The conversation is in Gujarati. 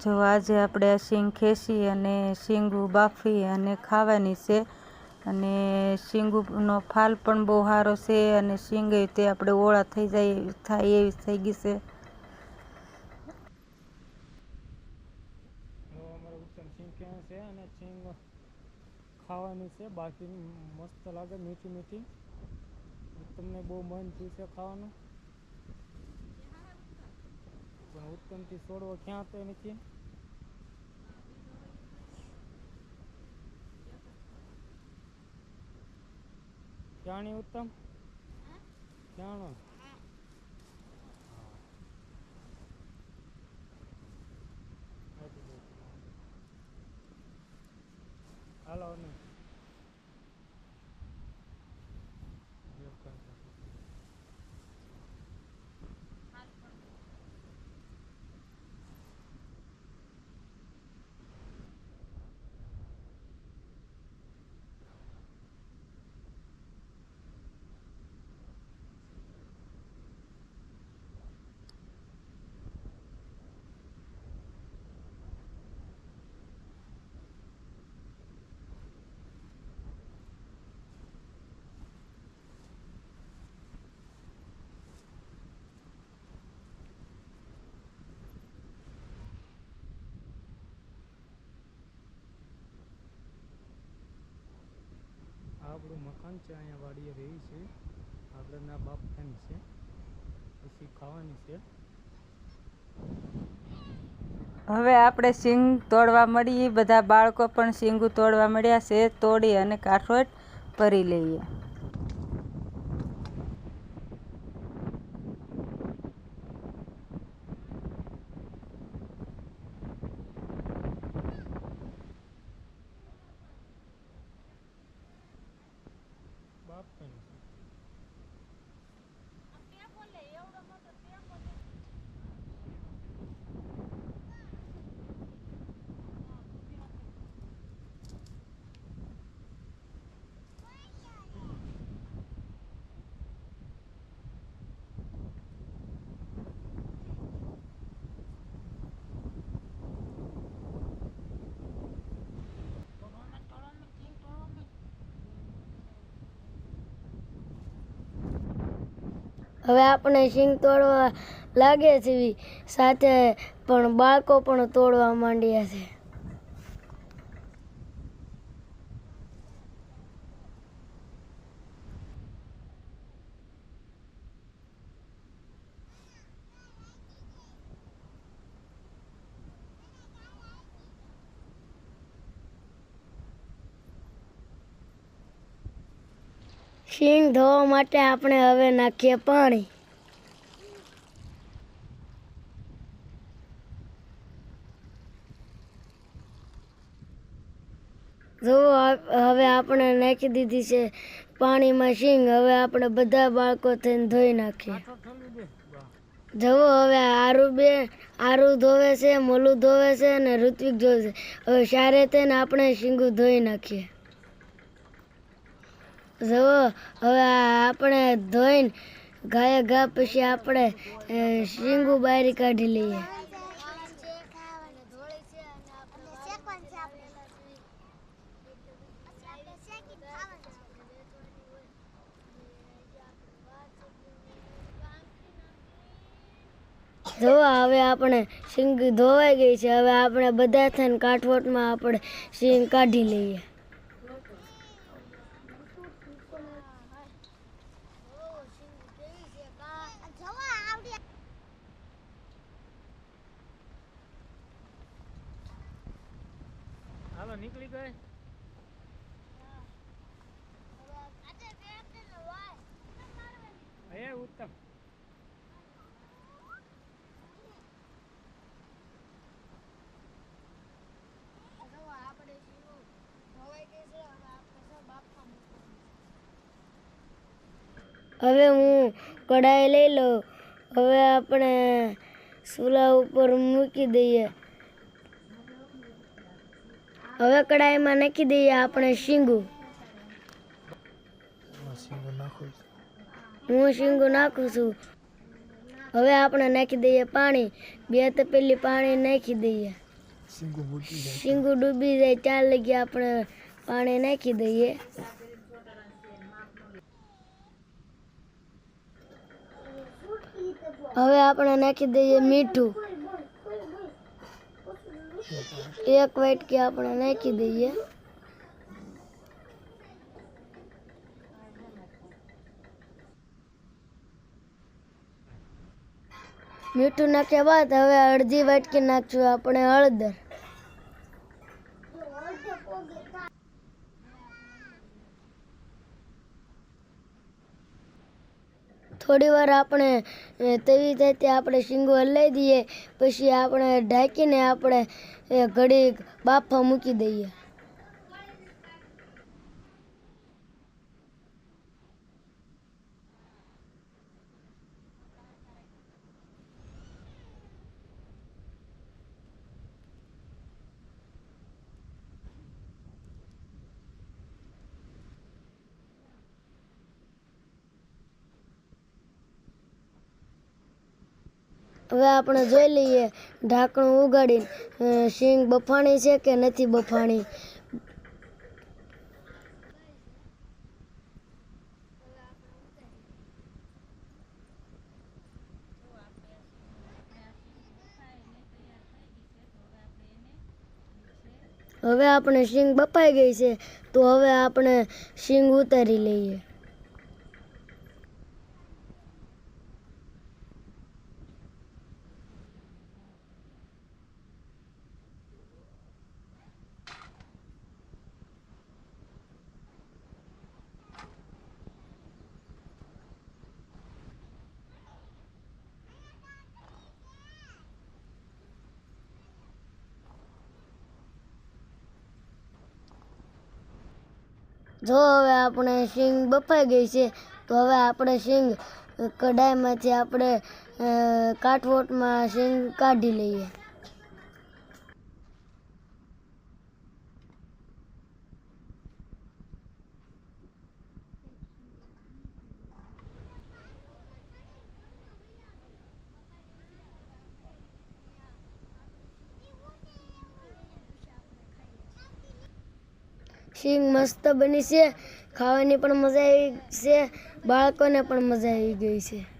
જો આજે આપણે આ શીંગ ખેંચી અને શીંગું બાફી અને ખાવાની છે. અને શીંગુનો ફાલ પણ બહુ સારો છે અને શીંગ તે આપણે ઓળા થઈ જાય, થાય એવી થઈ ગઈ છે. ખાવાની છે. બાકી મસ્ત લાગે મીઠી મીઠી. તમને બહુ મન થયું છે ખાવાનું. પણ ઉત્તમથી છોડવો ક્યાં તો નથી? જાણી ઉત્તમ? જાણો. હાલો ને આ આપણું મકાન છે, અહીંયા વાડીએ રહી છે. આગળના બાપખાની છે. પછી ખાવાની છે. હવે આપણે સિંગ તોડવા મળીએ. બધા બાળકો પણ શીંગું તોડવા મળ્યા છે. તોડી અને કાઠોટ ભરી લઈએ બાપખાની છે હવે આપણે શીંગ તોડવા લાગે છે સાથે પણ બાળકો પણ તોડવા માંડ્યા છે. શીંગ ધોવા માટે આપણે હવે નાખીએ પાણી. જુઓ હવે આપણે નાખી દીધી છે પાણીમાં શીંગ. હવે આપણે બધા બાળકો થઈને ધોઈ નાખીએ. જુઓ હવે આરુ બે આરુ ધોવે છે મોલું ધોવે છે અને ઋત્વિક ધોવે છે. હવે સારે થઈને આપણે શીંગું ધોઈ નાખીએ. જુઓ હવે આપણે ધોઈને ગાય ગા પછી આપણે શીંગું બારી કાઢી લઈએ. જુઓ હવે આપણે શીંગ ધોવાઈ ગઈ છે. હવે આપણે બધા થઈને કાઠવટમાં આપણે શીંગ કાઢી લઈએ હાલો નીકળી ગઈ? હે, ઉત્તમ. હવે હું કઢાઈ લઈ લઉં. હવે આપણે ચૂલા ઉપર મૂકી દઈએ. હવે કડાઈમાં નાખી દઈએ આપણે શીંગું. હું શીંગું નાખું છું. હવે આપણે નાખી દઈએ પાણી. બે તપેલી પાણી નાખી દઈએ. શીંગું ડૂબી જાય ત્યાં લગી આપણે પાણી નાખી દઈએ. હવે આપણે નાખી દઈએ મીઠું. એક વાટકી આપણે નાખી દઈએ. મીઠું નાખ્યા બાદ હવે અડધી વાટકી નાખશું આપણે હળદર. થોડી વાર આપણે તેવી રીતે આપણે શીંગો હલાવી દઈએ, પછી આપણે ઢાંકીને આપણે ઘડીક ઘડી બાફા મૂકી દઈએ. હવે આપણે જોઈ લઈએ ઢાંકણું ઉગાડીને શીંગ બફાણી છે કે નથી બફાણી? હવે આપણે શીંગ બફાઈ ગઈ છે, તો હવે આપણે શીંગ ઉતારી લઈએ. જો હવે આપણે સિંગ બફાઈ ગઈ છે, તો હવે આપણે સિંગ કઢાઈમાંથી આપણે કાટવોટમાં સિંગ કાઢી લઈએ. શીંગ મસ્ત બની છે. ખાવાની પણ મજા આવી છે. બાળકોને પણ મજા આવી ગઈ છે.